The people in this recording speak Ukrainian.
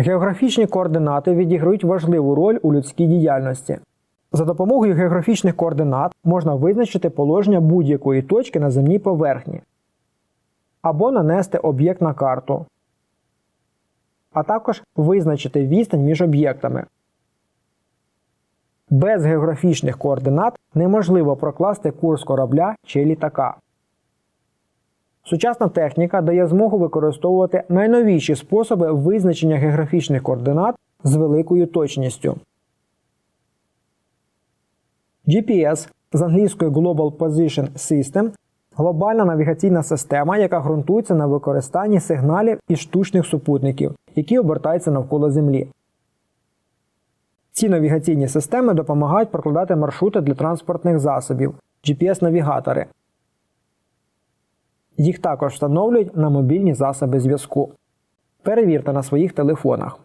Географічні координати відіграють важливу роль у людській діяльності. За допомогою географічних координат можна визначити положення будь-якої точки на земній поверхні або нанести об'єкт на карту, а також визначити відстань між об'єктами. Без географічних координат неможливо прокласти курс корабля чи літака. Сучасна техніка дає змогу використовувати найновіші способи визначення географічних координат з великою точністю. GPS з англійської Global Position System глобальна навігаційна система, яка ґрунтується на використанні сигналів із штучних супутників, які обертаються навколо Землі. Ці навігаційні системи допомагають прокладати маршрути для транспортних засобів GPS-навігатори. Їх також встановлюють на мобільні засоби зв'язку. Перевірте на своїх телефонах.